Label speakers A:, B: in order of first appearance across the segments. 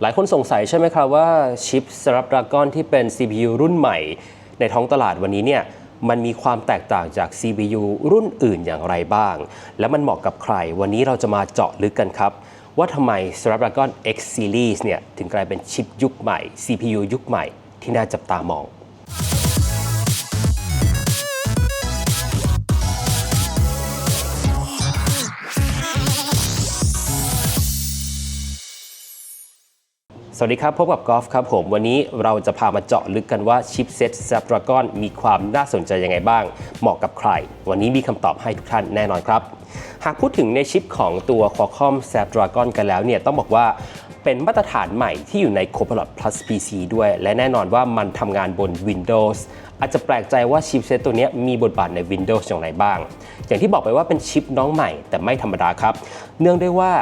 A: หลายคนสงสัยใช่ไหมครับว่าชิป Snapdragon ที่เป็น CPU รุ่นใหม่ ในท้องตลาดวันนี้เนี่ยมันมีความแตกต่างจาก CPU รุ่นอื่นอย่างไรบ้าง และมันเหมาะกับใคร วันนี้เราจะมาเจาะลึกกันครับ ว่าทำไม Snapdragon X Series เนี่ยถึงกลายเป็นชิปยุคใหม่ CPU ยุคใหม่ที่น่าจับตามอง สวัสดีครับ พบกับกอล์ฟครับผม วันนี้เราจะพามาเจาะลึกกันว่าชิปเซ็ต Snapdragon มีความน่าสนใจยังไงบ้าง เหมาะกับใคร วันนี้มีคำตอบให้ทุกท่านแน่นอนครับ หากพูดถึงในชิปของตัว Qualcomm Snapdragon กันแล้วเนี่ยต้องบอกว่าเป็นมาตรฐานใหม่ที่อยู่ใน Copilot Plus PC ด้วย และแน่นอนว่ามันทำงานบน Windows อาจจะแปลกใจว่าชิปเซตตัวนี้มีบทบาทใน Windows อย่างไรบ้าง อย่างที่บอกไปว่าเป็นชิปน้องใหม่แต่ไม่ธรรมดาครับ เนื่องด้วยว่า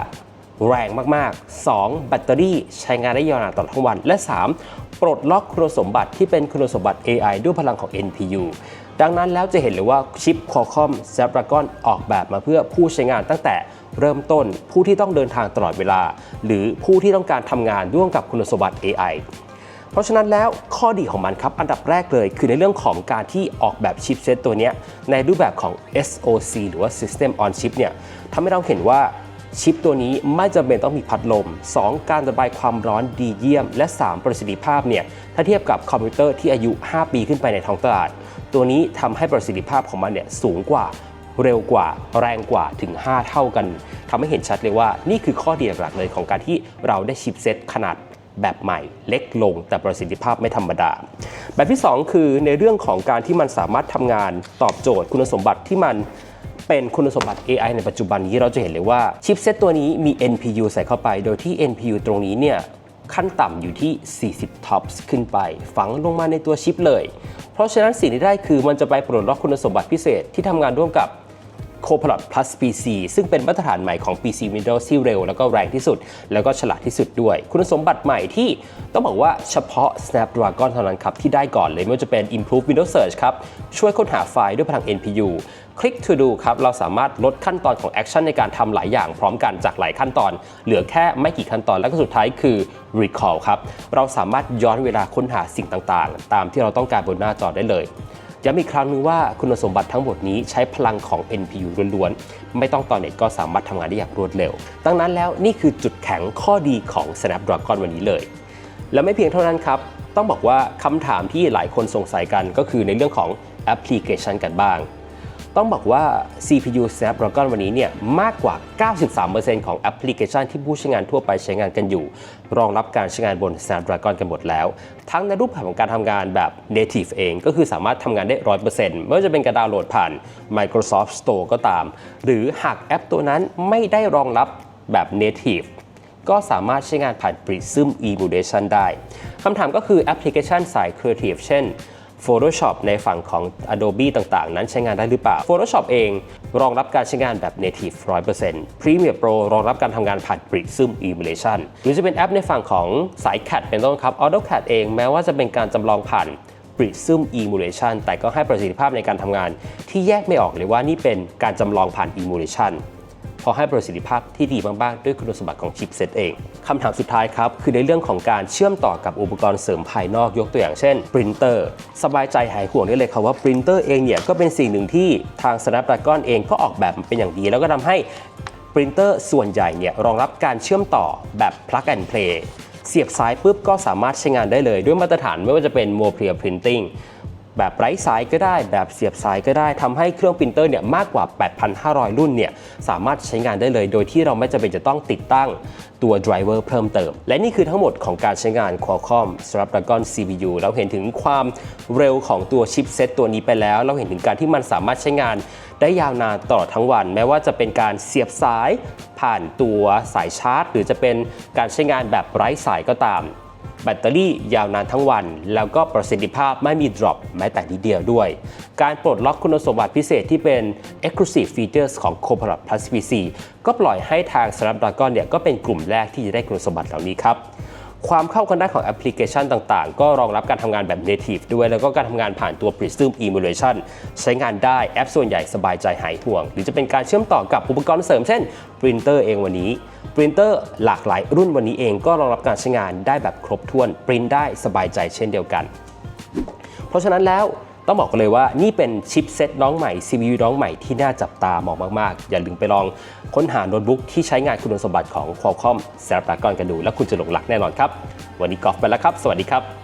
A: แรงมากๆ 2. แบตเตอรี่ใช้งานได้ยาวนานตลอดทั้งวัน และ 3. ปลดล็อกคุณสมบัติที่เป็นคุณสมบัติ AI ด้วยพลังของ NPU ดังนั้นแล้วจะเห็นเลยว่าชิป Qualcomm Snapdragon ออกแบบมาเพื่อผู้ใช้งานตั้งแต่เริ่มต้นผู้ที่ต้องเดินทางตลอดเวลา หรือผู้ที่ต้องการทำงานร่วมกับคุณสมบัติ AI เพราะฉะนั้นแล้วข้อดีของมันครับ อันดับแรกเลย คือในเรื่องของการที่ออกแบบชิปเซตตัวนี้ในรูปแบบของ SoC หรือว่า System on Chip เนี่ยทำให้เราเห็นว่า ชิปตัวนี้ไม่จำเป็นต้องมีพัดลม 2. การระบายความร้อนดีเยี่ยม และ 3 ประสิทธิภาพเนี่ยถ้าเทียบกับคอมพิวเตอร์ที่อายุ 5 ปีขึ้นไปในท้องตลาด ตัวนี้ทำให้ประสิทธิภาพของมันเนี่ยสูงกว่าเร็วกว่าแรงกว่าถึง 5 เท่ากันทำให้เห็นชัดเลยว่านี่คือข้อดีหลักเลยของการที่เราได้ชิปเซตขนาด แบบใหม่เล็กลงแต่ประสิทธิภาพไม่ธรรมดา แบบที่ 2 คือในเรื่องของการที่มันสามารถทำงานตอบโจทย์คุณสมบัติที่มันเป็นคุณสมบัติ AI ในปัจจุบันนี้เราจะเห็นเลยว่าชิปเซตตัวนี้มี NPU ใส่เข้าไป โดยที่ NPU ตรงนี้เนี่ยขั้นต่ำอยู่ที่ 40 TOPS ขึ้นไป ฝังลงมาในตัวชิปเลย เพราะฉะนั้นสิ่งที่ได้คือมันจะไปปลดล็อกคุณสมบัติพิเศษที่ทำงานร่วมกับ Copilot Plus PC ซึ่งเป็นมาตรฐานใหม่ของ PC Windows ที่เร็ว แล้วก็แรงที่สุด แล้วก็ฉลาดที่สุดด้วย คุณสมบัติใหม่ที่ต้องบอกว่าเฉพาะ Snapdragon เท่านั้นครับ ที่ได้ก่อนเลยไม่ว่าจะเป็น Improve Windows Search ครับ ช่วยค้นหาไฟล์ด้วยพลัง NPU Click to do ครับ เราสามารถลดขั้นตอนของ Action ในการทำหลายอย่างพร้อมกันจากหลายขั้นตอน เหลือแค่ไม่กี่ขั้นตอน แล้วก็สุดท้ายคือ Recall ครับ เราสามารถย้อนเวลาค้นหาสิ่งต่างๆ ตามที่เราต้องการบนหน้าจอได้เลย ย้ำอีกครั้งนึงว่าคุณสมบัติทั้งหมดนี้ใช้พลังของ NPU ล้วนๆ ไม่ต้องต่อเน็ตก็สามารถทำงานได้อย่างรวดเร็ว ดังนั้นแล้วนี่คือจุดแข็งข้อดีของ Snapdragon วันนี้เลย และไม่เพียงเท่านั้นครับ ต้องบอกว่าคำถามที่หลายคนสงสัยกันก็คือในเรื่องของแอปพลิเคชันกันบ้าง ต้องบอกว่า CPU Snapdragon วันนี้เนี่ยมากกว่า 93%ของแอปพลิเคชันที่ผู้ใช้งานทั่วไปใช้งานกันอยู่ รองรับการใช้งานบน Snapdragon กันหมดแล้ว ทั้งในรูปแบบของการทำงานแบบ native เองก็คือสามารถทำงานได้ 100%ไม่ว่าจะเป็นการดาวน์โหลดผ่าน Microsoft Store ก็ตาม หรือหากแอปตัวนั้นไม่ได้รองรับแบบ native ก็สามารถใช้งานผ่าน Prism Emulation ได้คำถามก็คือแอปพลิเคชันสาย Creative เช่น Photoshop ในฝั่งของ Adobe ต่างๆ นั้นใช้งานได้หรือเปล่า Photoshop เองรองรับการใช้งานแบบ native 100% Premiere Pro รองรับการทำงานผ่าน Prism Emulation หรือจะเป็นแอปในฝั่งของสาย CAD เป็นต้นครับ AutoCAD เองแม้ว่าจะเป็นการจำลองผ่าน Prism Emulation แต่ก็ให้ประสิทธิภาพในการทำงานที่แยกไม่ออกเลยว่านี่เป็นการจำลองผ่าน Emulation พอให้ประสิทธิภาพที่ดีมากๆ ด้วยคุณสมบัติของชิปเซตเองคำถามสุดท้ายครับ คือในเรื่องของการเชื่อมต่อกับอุปกรณ์เสริมภายนอกยกตัวอย่างเช่นปรินเตอร์สบายใจหายห่วงได้เลยครับว่าปรินเตอร์เองเนี่ยก็เป็นสิ่งหนึ่งที่ทาง Snapdragon เองก็ออกแบบมาเป็นอย่างดี แล้วก็ทำให้ปรินเตอร์ส่วนใหญ่เนี่ยรองรับการเชื่อมต่อแบบ plug and play เสียบซ้ายปุ๊บก็สามารถใช้งานได้เลยด้วยมาตรฐานไม่ว่าจะเป็น m o p r i a Printing แบบไร้สายก็ได้ แบบเสียบสายก็ได้ทำให้เครื่องปรินเตอร์เนี่ยมากกว่า 8,500 รุ่นเนี่ยสามารถใช้งานได้เลย โดยที่เราไม่จำเป็นจะต้องติดตั้งตัวไดรเวอร์เพิ่มเติม และนี่คือทั้งหมดของการใช้งาน Qualcomm Snapdragon CPU เราเห็นถึงความเร็วของตัวชิปเซตตัวนี้ไปแล้ว เราเห็นถึงการที่มันสามารถใช้งานได้ยาวนานตลอดทั้งวัน แม้ว่าจะเป็นการเสียบสายผ่านตัวสายชาร์จ หรือจะเป็นการใช้งานแบบไร้สายก็ตาม แบตเตอรี่ยาวนานทั้งวัน แล้วก็ประสิทธิภาพไม่มีดรอปแม้แต่นิดเดียวด้วย การปลดล็อกคุณสมบัติพิเศษที่เป็น exclusive features ของ Copilot Plus PC ก็ปล่อยให้ทาง Snapdragon เนี่ยก็เป็นกลุ่มแรกที่จะได้คุณสมบัติเหล่านี้ครับ ความเข้ากันได้ของแอปพลิเคชันต่างๆ ก็รองรับการทำงานแบบ native ด้วย แล้วก็การทำงานผ่านตัว Prism Emulation ใช้งานได้แอปส่วนใหญ่สบายใจหายห่วง หรือจะเป็นการเชื่อมต่อกับอุปกรณ์เสริมเช่นปรินเตอร์เองวันนี้ปรินเตอร์หลากหลายรุ่นวันนี้เองก็รองรับการใช้งานได้แบบครบถ้วน ปรินได้สบายใจเช่นเดียวกัน เพราะฉะนั้นแล้ว ต้องบอกกันเลยว่านี่เป็นชิปเซ็ตน้องใหม่ CPU น้องใหม่ที่น่าจับตามองมากๆ อย่าลืมไปลองค้นหาโน้ตบุ๊กที่ใช้งานคุณสมบัติของ Qualcomm Snapdragon กันดู แล้วคุณจะหลงรักแน่นอนครับ วันนี้กอล์ฟไปแล้วครับ สวัสดีครับ